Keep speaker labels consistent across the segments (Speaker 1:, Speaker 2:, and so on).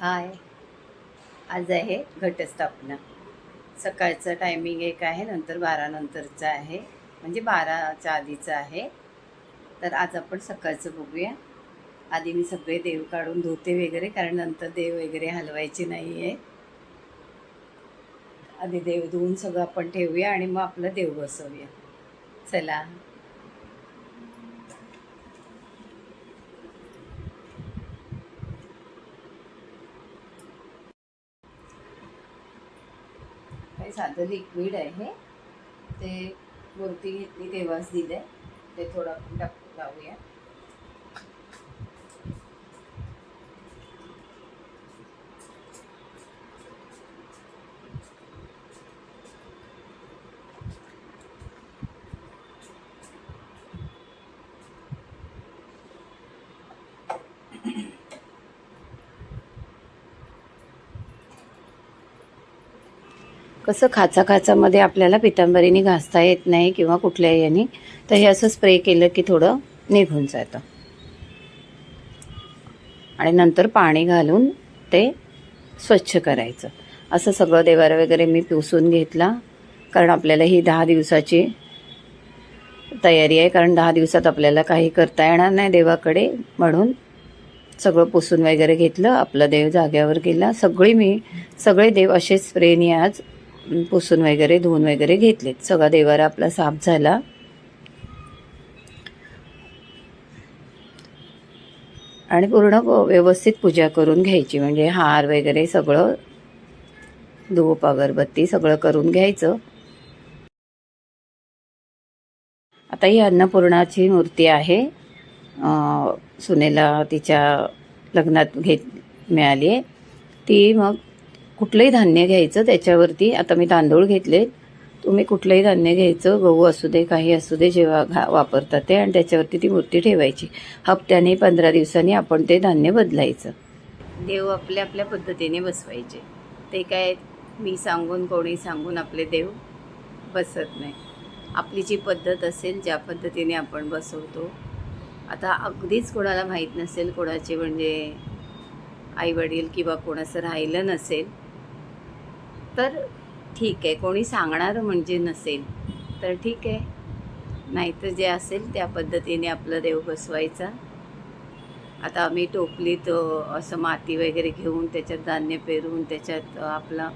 Speaker 1: हाय. आज आहे घटस्थापना. सकाळचं टायमिंग एक आहे नंतर बारानंतरचं आहे. म्हणजे बाराच्या आधीचं आहे. तर आज आपण सकाळचं बघूया. आधी मी सगळे देव काढून धुते वगैरे कारण नंतर देव वगैरे हलवायचे नाही आहे आधी देव धुवून सगळं आपण ठेवूया आणि मग आपलं देव बसवूया. चला. काही साधं लिक्विड आहे. ते मूर्ती घेतली तेव्हाच दिलं आहे ते थोडं आपण टाकून लावूया. कसं खाचा खाचामध्ये आपल्याला पितांबरीने घासता येत नाही किंवा कुठल्याही याने तर हे असं स्प्रे केलं की थोडं निघून जातं. आणि नंतर पाणी घालून ते स्वच्छ करायचं. असं सगळं देवारा वगैरे मी पुसून घेतला कारण आपल्याला ही दहा दिवसाची तयारी आहे कारण दहा दिवसात आपल्याला काही करता येणार नाही देवाकडे म्हणून सगळं पुसून वगैरे घेतलं आपलं देव जाग्यावर गेला. सगळी मी सगळे देव असे स्प्रेनी आज पुसून वगैरे धुवून वगैरे घेतलेत. सगळा देवारा आपला साफ झाला. आणि पूर्ण व्यवस्थित पूजा करून घ्यायची. म्हणजे हार वगैरे सगळं धूप अगरबत्ती सगळं करून घ्यायचं. आता ही अन्नपूर्णाची मूर्ती आहे. सुनेला तिच्या लग्नात घेत मिळाली आहे ती मग कुठलंही धान्य घ्यायचं त्याच्यावरती. आता मी तांदूळ घेतले तुम्ही कुठलंही धान्य घ्यायचं गहू असू दे काही असू दे जेव्हा घा वापरतात ते आणि त्याच्यावरती ती मूर्ती ठेवायची. हप्त्याने पंधरा दिवसांनी आपण ते धान्य बदलायचं. देव आपल्या आपल्या पद्धतीने बसवायचे. ते काय मी सांगून कोणी सांगून आपले देव बसत नाही. आपली जी पद्धत असेल ज्या पद्धतीने आपण बसवतो. आता अगदीच कोणाला माहीत नसेल कोणाचे म्हणजे आईवडील किंवा कोणाचं राहिलं नसेल तर ठीक आहे कोणी सांगणारं म्हणजे नसेल. तर ठीक आहे. नाहीतर जे असेल त्या पद्धतीने आपलं देव बसवायचा. आता आम्ही टोपलीत असं माती वगैरे घेऊन त्याच्यात धान्य पेरून त्याच्यात आपला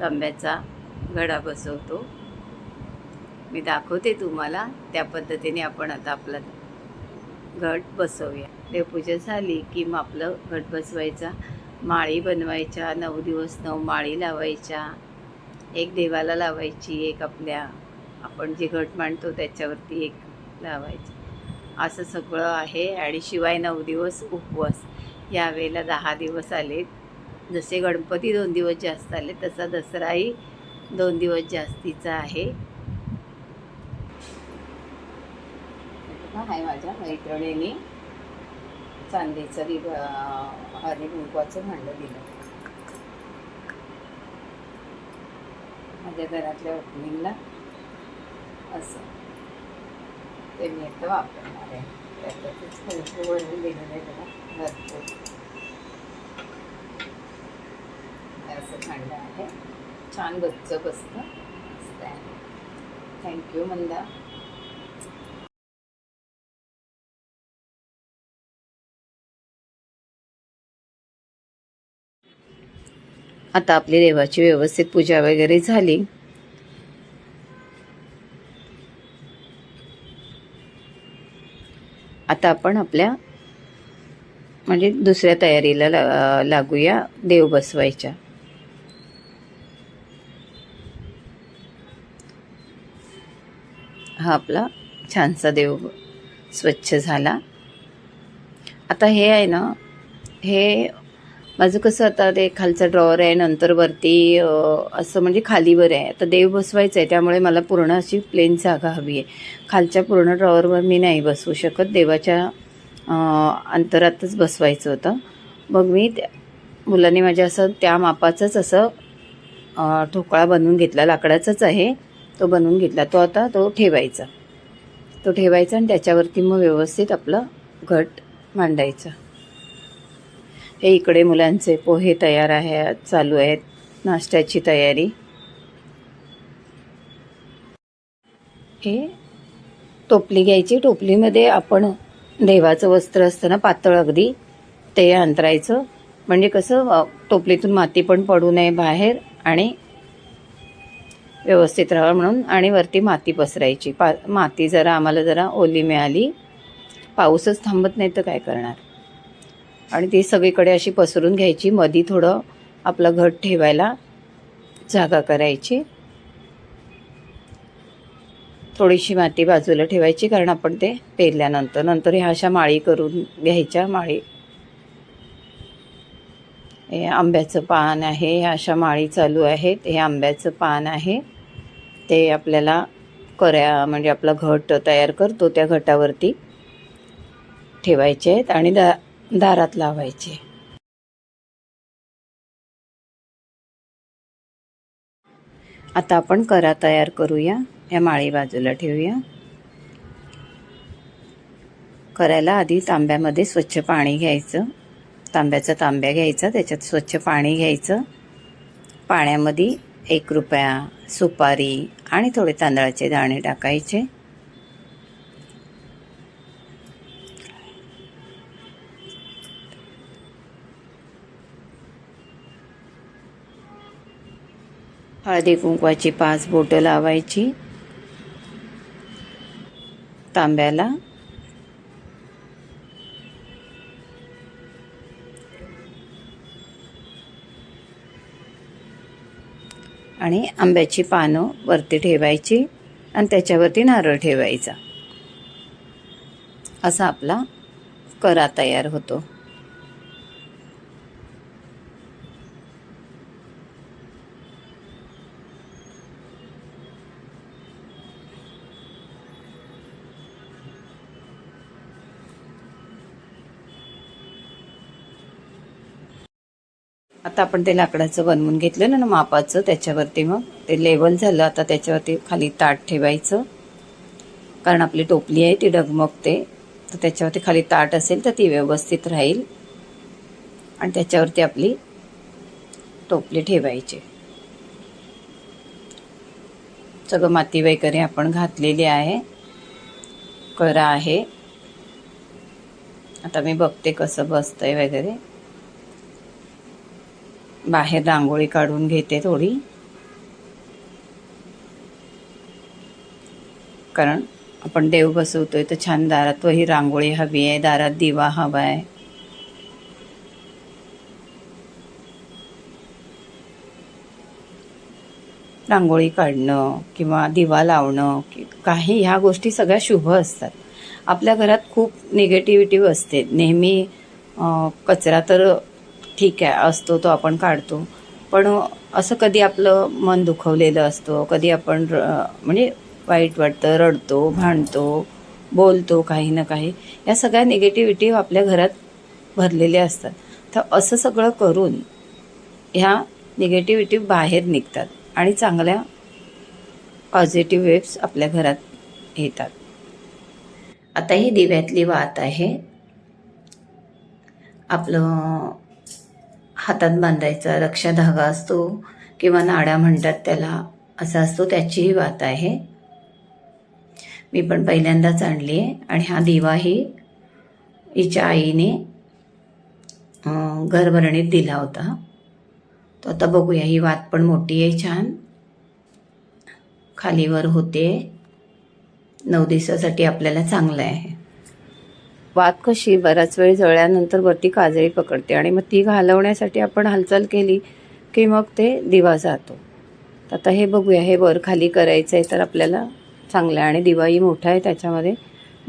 Speaker 1: तांब्याचा घडा बसवतो. मी दाखवते तुम्हाला त्या पद्धतीने आपण आता आपला घट बसवूया. देवपूजा झाली की मग आपलं घट बसवायचा. माळी बनवायच्या नऊ दिवस नऊ माळी लावायच्या एक देवाला लावायची एक आपल्या आपण जे घट मांडतो त्याच्यावरती एक लावायची. असं सगळं आहे आणि शिवाय नऊ दिवस उपवास. यावेळेला दहा दिवस आले जसे गणपती दोन दिवस जास्त आले तसा दसराही दोन दिवस जास्तीचा आहे. आहे माझ्या मैत्रिणीने. चांदीचं रिब हळदी कुंकवाचं भांडं दिलं माझ्या घरातल्या ओपनिंगला असं. ते मी आता वापरणार आहे. त्याच्यातच वळून दिलेलं आहे त्याला भरपूर. असं भांडं आहे. छान गच्च बसतं मस्त आहे. Thank you Manda. आता आपली देवाची व्यवस्थित पूजा वगैरे झाली. आता आपण आपल्या म्हणजे दुसऱ्या तयारीला लागूया देव बसवायच्या. हा आपला छानसा देव स्वच्छ झाला. आता हे आहे ना हे माझं कसं आता ते खालचं ड्रॉवर आहे नंतर वरती असं म्हणजे खालीवर आहे. आता देव बसवायचं आहे त्यामुळे मला पूर्ण अशी प्लेन जागा हवी आहे. खालच्या पूर्ण ड्रॉवरवर मी नाही बसवू शकत. देवाच्या अंतरातच बसवायचं होतं. मग मी त्या मुलांनी माझ्या असं त्या मापाचंच असं ठोकळा बनवून घेतला. लाकडाचाच आहे तो बनवून घेतला. तो आता तो ठेवायचा. तो ठेवायचा आणि त्याच्यावरती मग व्यवस्थित आपलं घट मांडायचं. हे इकडे मुलांचे पोहे तयार आहे चालू आहेत. नाश्त्याची तयारी. हे टोपली घ्यायची. टोपलीमध्ये आपण देवाचं वस्त्र असतं ना पातळ अगदी ते अंतरायचं. म्हणजे कसं टोपलीतून माती पण पडू नये बाहेर आणि व्यवस्थित राहावं म्हणून आणि वरती माती पसरायची. पा माती जरा आम्हाला जरा ओली मिळाली. पाऊसच थांबत नाही तर काय करणार? आणि ती सगळीकडे अशी पसरून घ्यायची. मधी थोडं आपलं घट ठेवायला जागा करायची. थोडीशी माती बाजूला ठेवायची कारण आपण ते पेरल्यानंतर. नंतर ह्या अशा माळी करून घ्यायच्या. माळी हे आंब्याचं पान आहे. ह्या अशा माळी चालू आहेत. हे आंब्याचं पान आहे. ते आपल्याला कर्या म्हणजे आपला घट तयार करतो. त्या घटावरती ठेवायचे आहेत. आणि दा दारात लावायचे. आता आपण करा तयार करूया. या माळी बाजूला ठेवूया. करायला आधी तांब्यामध्ये स्वच्छ पाणी घ्यायचं. तांब्याचा तांब्या घ्यायचा त्याच्यात स्वच्छ पाणी घ्यायचं. पाण्यामध्ये एक रुपया सुपारी आणि थोडे तांदळाचे दाणे टाकायचे. हळदी कुंकवाची पाच बोटं लावायची. तांब्याला. आणि आंब्याची पानं वरती ठेवायची आणि त्याच्यावरती नारळ ठेवायचा. असा आपला करा तयार होतो. आता आपण ते लाकडाचं बनवून घेतलं ना ना मापाचं त्याच्यावरती मग ते लेवल झालं. आता त्याच्यावरती खाली ताट ठेवायचं. कारण आपली टोपली आहे ती डगमगते. तर त्याच्यावरती खाली ताट असेल तर ती व्यवस्थित राहील. आणि त्याच्यावरती आपली टोपली ठेवायची. सगळं माती वगैरे आपण घातलेली आहे. करा आहे. आता मी बघते कसं बसतंय वगैरे. बाहेर रांगोळी काढून घेते थोडी. कारण आपण देव बसवतोय तर छान दारात ही रांगोळी हवी आहे दारात दिवा हवा आहे. रांगोळी काढणं किंवा दिवा लावणं कि काही ह्या गोष्टी सगळ्या शुभ असतात. आपल्या घरात खूप निगेटिव्हिटी असते. नेहमी कचरा तर ठीक आहे असतो तो आपण काढतो. पण असं कधी आपलं मन दुखवलेलं असतं कधी आपण र म्हणजे वाईट वाटतं रडतो भांडतो बोलतो काही ना काही या सगळ्या निगेटिव्हिटी आपल्या घरात भरलेल्या असतात. तर असं सगळं करून ह्या निगेटिव्हिटी बाहेर निघतात आणि चांगल्या पॉझिटिव्ह वेव्स आपल्या घरात येतात. आता ही दिव्यातली वात आहे. आपलं हातात बांधायचा रक्षा धागा असतो किंवा नाडा म्हणतात त्याला असा असतो त्याचीही वात आहे. मी पण पहिल्यांदाच आणली आहे आणि हा दिवाही हिच्या आईने घरभरणीत दिला होता. तो आता बघूया ही वात पण मोठी आहे छान. खालीवर होते. नऊ दिवसासाठी आपल्याला चांगलं आहे. वात कशी बराच वेळ जळल्यानंतर वरती काजळी पकडते आणि मग ती घालवण्यासाठी आपण हालचाल केली की मग ते दिवा जातो. आता हे बघूया हे वर खाली करायचं आहे तर आपल्याला चांगलं आहे. आणि दिवाही मोठा आहे त्याच्यामध्ये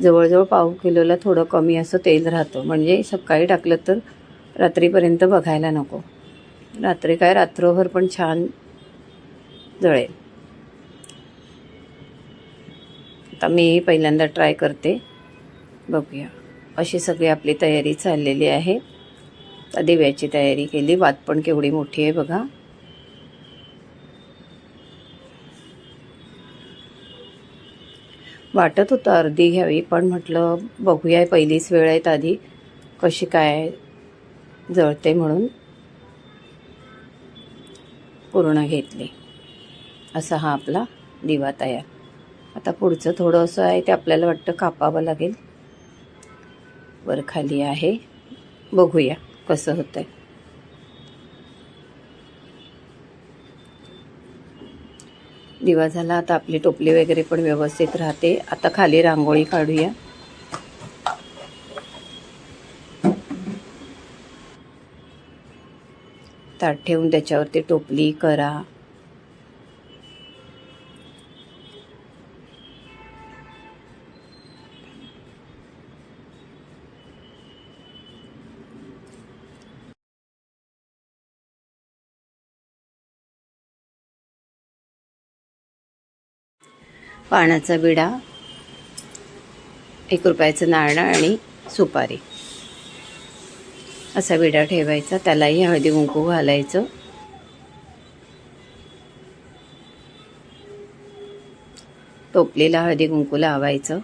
Speaker 1: जवळजवळ पाव किलोला थोडं कमी असं तेल राहतं. म्हणजे सकाळी टाकलं तर रात्रीपर्यंत बघायला नको. रात्री काय रात्रभर पण छान जळेल. आता मी पहिल्यांदा ट्राय करते. बघूया. अशी सगळी आपली तयारी चाललेली आहे. दिव्याची तयारी केली. वात पण केवढी मोठी आहे बघा. वाटत होतं अर्धी घ्यावी पण म्हटलं बघूया पहिलीच वेळ आहेत आधी कशी काय जळते म्हणून. पूर्ण घेतली. असा हा आपला दिवा तयार. आता पुढचं थोडंसं आहे ते आपल्याला वाटतं कापावं लागेल. वर खाली आहे. बघूया कसं होतं आहे दिवा झाला आता आपली टोपली वगैरे पण व्यवस्थित राहते. आता खाली रांगोळी काढूया. ताट ठेवून त्याच्यावरती टोपली करा. पाण्याचा विडा एक रुपयाचं नाणं आणि सुपारी. असा विडा ठेवायचा त्यालाही हळदी कुंकू घालायचं. टोपलीला हळदी कुंकू लावायचं.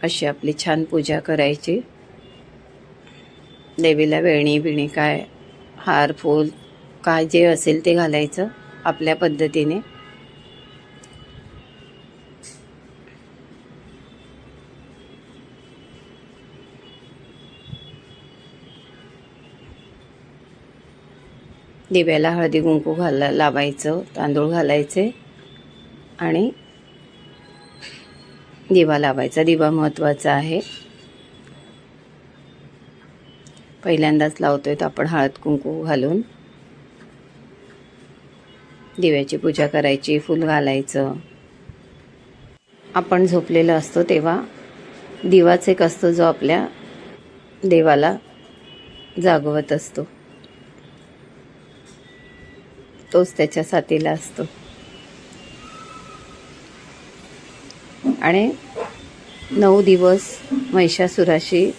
Speaker 1: अशी आपली छान पूजा करायची. देवीला वेणी बिणी काय हार फूल काय जे असेल ते घालायचं आपल्या पद्धतीने. दिव्याला हळदी कुंकू घाला लावायचं तांदूळ घालायचे आणि दिवा लावायचा. दिवा महत्त्वाचा आहे. पहिल्यांदाच लावतोय तर आपण हळद कुंकू घालून. दिव्याची पूजा करायची फुल घालायचं. आपण झोपलेलं असतो तेव्हा दिवाच एक असतो जो आपल्या देवाला जागवत असतो. तोच त्याच्या साथीला असतो. आणि नऊ दिवस महिषासुराशी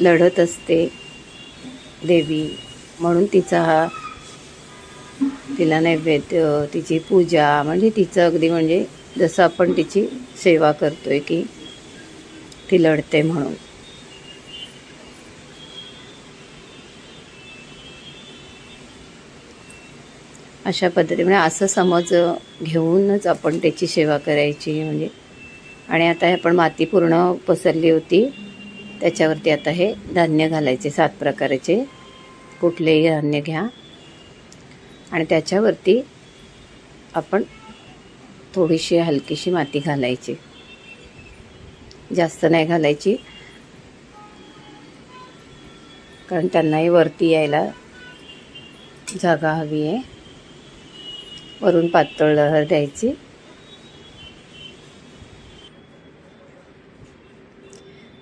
Speaker 1: लढत असते देवी म्हणून तिचा हा तिला नैवेद्य तिची पूजा म्हणजे तिचं अगदी म्हणजे जसं आपण तिची सेवा करतोय की ती लढते म्हणून. अशा पद्धतीने. म्हणजे असं समज घेऊनच आपण त्याची सेवा करायची म्हणजे. आणि आता हे आपण माती पूर्ण पसरली होती. त्याच्यावरती आता हे धान्य घालायचे सात प्रकारचे. कुठलेही धान्य घ्या. आणि त्याच्यावरती आपण थोडीशी हलकीशी माती घालायची. जास्त नाही घालायची. कारण त्यांनाही वरती यायला जागा हवी आहे. वरून पातळ लहर द्यायची.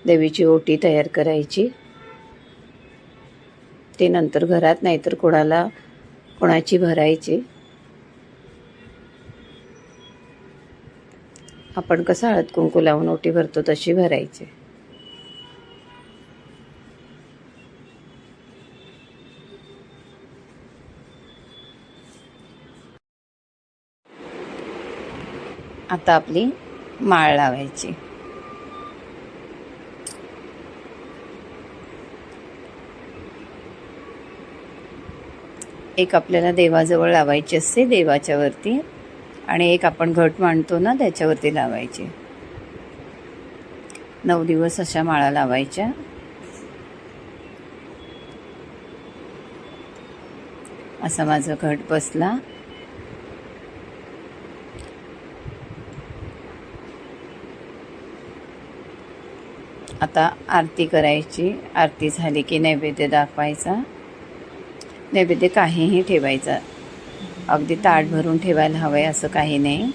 Speaker 1: देवीची ओटी तयार करायची. ते नंतर घरात नाहीतर कोणाला कोणाची भरायची. आपण कसं हळद कुंकू लावून ओटी भरतो तशी भरायची. आता आपली माळ लावायची. एक आपल्याला देवाजवळ लावायची असते देवाच्या वरती आणि एक आपण घट मांडतो ना त्याच्यावरती लावायची. नऊ दिवस अशा माळा लावायच्या. असा माझा घट बसला. आता आरती करायची. आरती झाली की नैवेद्य दाखवायचा. नैवेद्य काहीही ठेवायचा. अगदी ताट भरून ठेवायला हवं आहे असं काही नाही.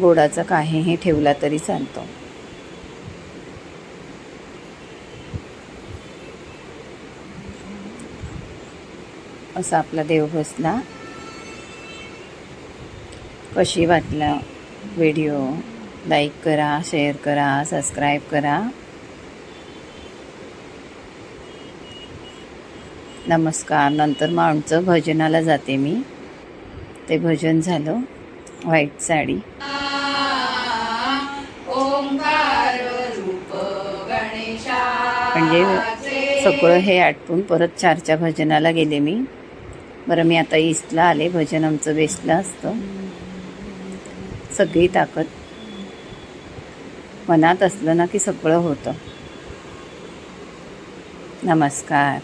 Speaker 1: गोडाचा काहीही ठेवला तरी चालतो. असा आपला देव बसला. कशी वाटला? व्हिडिओ? लाईक करा शेअर करा सबस्क्राईब करा. नमस्कार. नंतर मग आमचं भजनाला जाते मी. ते भजन झालं. व्हाईट साडी. म्हणजे सगळं हे आटपून परत चारच्या भजनाला गेले मी. बरं मी आता ईस्टला आले. भजन आमचं वेस्टला असतं. सगळी ताकद मनात असलं ना की सगळं होतं. नमस्कार.